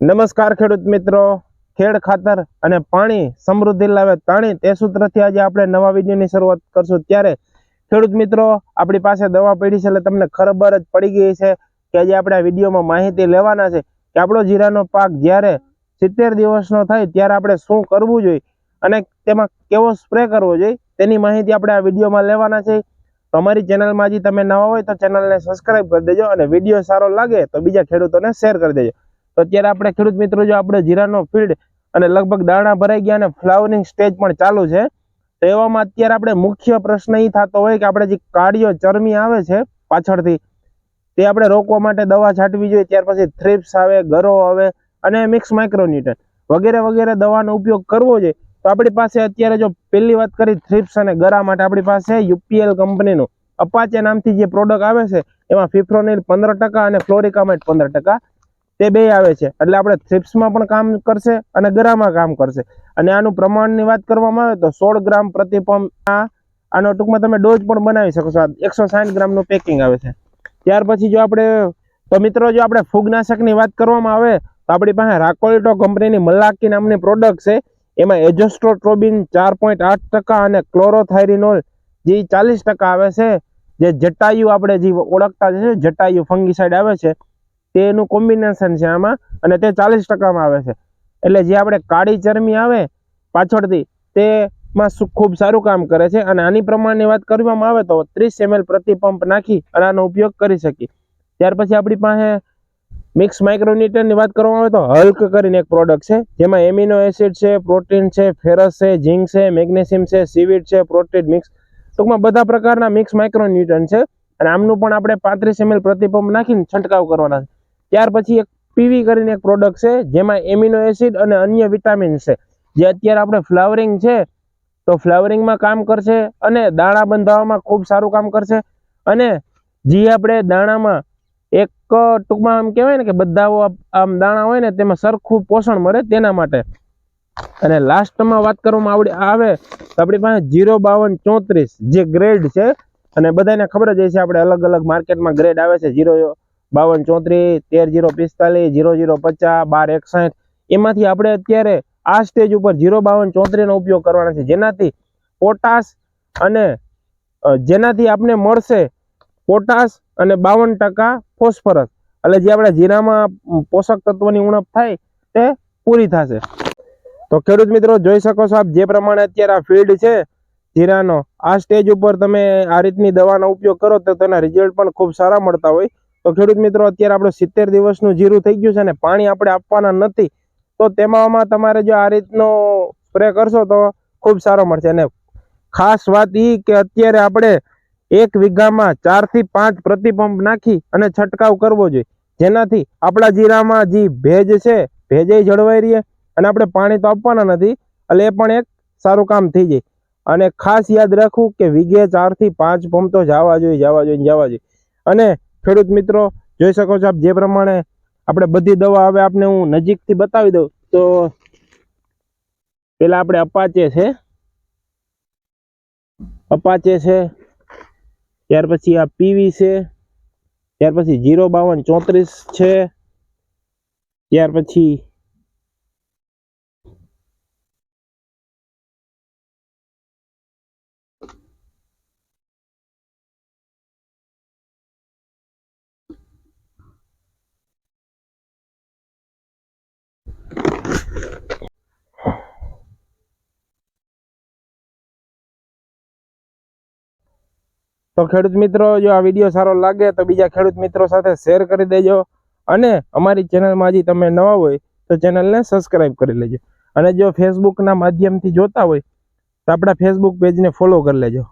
નમસ્કાર ખેડૂત મિત્રો. ખેડ ખાતર અને પાણી સમૃદ્ધિ લાવે તાણી તે સૂત્રથી આજે આપણે નવા વિડીયોની શરૂઆત કરશું. ત્યારે ખેડૂત મિત્રો, આપણી પાસે દવા પડી છે એટલે તમને ખબર જ પડી ગઈ છે કે આજે આપણે આ વિડીયોમાં માહિતી લેવાના છે કે આપણો જીરાનો પાક જ્યારે સિત્તેર દિવસનો થાય ત્યારે આપણે શું કરવું જોઈએ અને તેમાં કેવો સ્પ્રે કરવો જોઈએ તેની માહિતી આપણે આ વિડીયોમાં લેવાના છે. તો અમારી ચેનલમાં હજી તમે નવા હોય તો ચેનલને સબસ્ક્રાઈબ કરી દેજો અને વીડિયો સારો લાગે તો બીજા ખેડૂતોને શેર કરી દેજો. તો અત્યારે આપણે ખેડૂત મિત્રો જો આપણે જીરાનો ફીલ્ડ અને લગભગ દાણા ભરાઈ ગયા અને ફ્લાવરિંગ સ્ટેજ પણ ચાલુ છે, તો એવામાં અત્યારે આપણે મુખ્ય પ્રશ્ન એ થતો હોય કે આપણે જે કાળીઓ ચરમી આવે છે પાછળથી, તે આપણે રોકવા માટે દવા છાંટવી જોઈએ, ત્યાર પછી થ્રિપ્સ આવે, ગરો આવે અને મિક્સ માઇક્રોન્યુટન વગેરે વગેરે દવાનો ઉપયોગ કરવો જોઈએ. તો આપણી પાસે અત્યારે જો પહેલી વાત કરી થ્રિપ્સ અને ગરા માટે આપણી પાસે યુપીએલ કંપનીનું અપાચે નામથી જે પ્રોડક્ટ આવે છે, એમાં ફિફ્રોનિલ પંદર ટકા અને ફ્લોરિકામેટ પંદર ટકા તે બે આવે છે. એટલે આપણે થ્રિપ્સમાં પણ કામ કરશે અને ગરામાં કામ કરશે. અને આનું પ્રમાણની વાત કરવામાં આવે તો સોળ ગ્રામ પ્રતિ પંપ આ, આનો ટૂંકમાં તમે ડોઝ પણ બનાવી શકો છો. એકસો સાઠ ગ્રામનું પેકિંગ આવે છે. ત્યાર પછી જો આપણે, તો મિત્રો જો આપણે ફૂગનાશકની વાત કરવામાં આવે, તો આપણી પાસે રાકોલ્ટો કંપનીની મલાકી નામની પ્રોડક્ટ છે. એમાં એજોસ્ટ્રોટ્રોબિન ચાર પોઈન્ટ આઠ ટકા અને ક્લોરોથાયરિનોલ જે ચાલીસ ટકા આવે છે. જે જટાયુ આપણે જે ઓળખતા છે જટાયુ ફંગીસાઇડ આવે છે. તેનું કોમ્બિનેશન છે આમાં અને તે ચાલીસ ટકામાં આવે છે. એટલે જે આપણે કાળી ચરમી આવે પાછળથી, તેમાં ખૂબ સારું કામ કરે છે અને આની પ્રમાણની વાત કરવામાં આવે તો ત્રીસ એમએલ પ્રતિ પંપ નાખી અને આનો ઉપયોગ કરી શકીએ. ત્યાર પછી આપણી પાસે મિક્સ માઇક્રોન્યુટ્રનની વાત કરવામાં આવે તો હલ્ક કરીને એક પ્રોડક્ટ છે, જેમાં એમિનો એસિડ છે પ્રોટીન છે ફેરસ છે ઝીંક છે મેગ્નેશિયમ છે સીવીડ છે પ્રોટીન મિક્સ ટૂંકમાં બધા પ્રકારના મિક્સ માઇક્રોન્યુટ્રન છે અને આમનું પણ આપણે પાંત્રીસ એમએલ પ્રતિ પંપ નાખીને છંટકાવ કરવાના છે. ત્યાર પછી એક પીવી કરીને એક પ્રોડક્ટ છે, જેમાં એમિનો એસિડ અને અન્ય વિટામિન છે. જે અત્યારે આપણે ફ્લાવરિંગ છે, તો ફ્લાવરિંગમાં કામ કરશે અને દાણા બંધાવવામાં ખૂબ સારું કામ કરશે. અને જે આપણે દાણામાં એક ટૂંકમાં આમ કહેવાય ને કે બધા આમ દાણા હોય ને તેમાં સરખું પોષણ મળે તેના માટે. અને લાસ્ટમાં વાત કરવામાં આવડે આવે તો આપણી પાસે જીરો બાવન ચોત્રીસ જે ગ્રેડ છે. અને બધાને ખબર જ હશે, આપણે અલગ અલગ માર્કેટમાં ગ્રેડ આવે છે, જીરો બાવન, ચોત્રીસ, તેર, જીરો, પિસ્તાલીસ, જીરો જીરો, પચાસ, બાર, એકસાઠ. એમાંથી આપણે અત્યારે આ સ્ટેજ ઉપર જીરો, બાવન, ચોત્રીસનો ઉપયોગ કરવાના છે. જેનાથી પોટાશ અને જેનાથી આપણે મળશે પોટાશ અને બાવન ટકા ફોસ્ફરસ. એટલે જે આપણા જીરામાં પોષક તત્વોની ઉણપ થાય તે પૂરી થશે. તો ખેડૂત મિત્રો, જોઈ શકો છો આપ જે પ્રમાણે અત્યારે આ ફિલ્ડ છે, જીરાનો. આ સ્ટેજ ઉપર તમે આ રીતની દવાનો ઉપયોગ કરો તો તેના રિઝલ્ટ પણ ખૂબ સારા મળતા હોય. તો ખેડૂત મિત્રો, અત્યારે આપણું સિત્તેર દિવસનું જીરું થઈ ગયું છે અને પાણી આપણે આપવાના નથી, તો તેમાં તમારે જો આ રીતનો સ્પ્રે કરશો તો ખૂબ સારો મળશે. અને ખાસ વાત એ કે અત્યારે આપણે એક વીઘામાં ચારથી પાંચ પ્રતિપંપ નાખી અને છંટકાવ કરવો જોઈએ. જેનાથી આપણા જીરામાં જે ભેજ છે ભેજે જળવાઈ રહીએ અને આપણે પાણી તો આપવાના નથી, એટલે એ પણ એક સારું કામ થઈ જાય. અને ખાસ યાદ રાખવું કે વીઘે ચારથી પાંચ પંપ તો જવા જોઈએ જવા જોઈએ જવા જોઈએ. અને ખેડૂત મિત્રો, જોઈ શકો છો આપ જે પ્રમાણે આપણે બધી દવા હવે આપને હું નજીકથી બતાવી દઉં. તો પેલા આપણે અપાચે છે. અપાચે છે, ત્યાર પછી આ પીવી છે, ત્યાર પછી જીરો બાવન ચોત્રીસ છે, ત્યાર પછી તો ખેડૂત મિત્રો, જો આ વીડિયો સારો લાગે તો બીજા ખેડૂત મિત્રો સાથે શેર કરી દેજો. અને અમારી ચેનલમાં હજી તમે નવા હોય તો ચેનલને સબસ્ક્રાઇબ કરી લેજો. અને જો ફેસબુકના માધ્યમથી જોતા હોય તો આપણા ફેસબુક પેજને ફોલો કરી લેજો.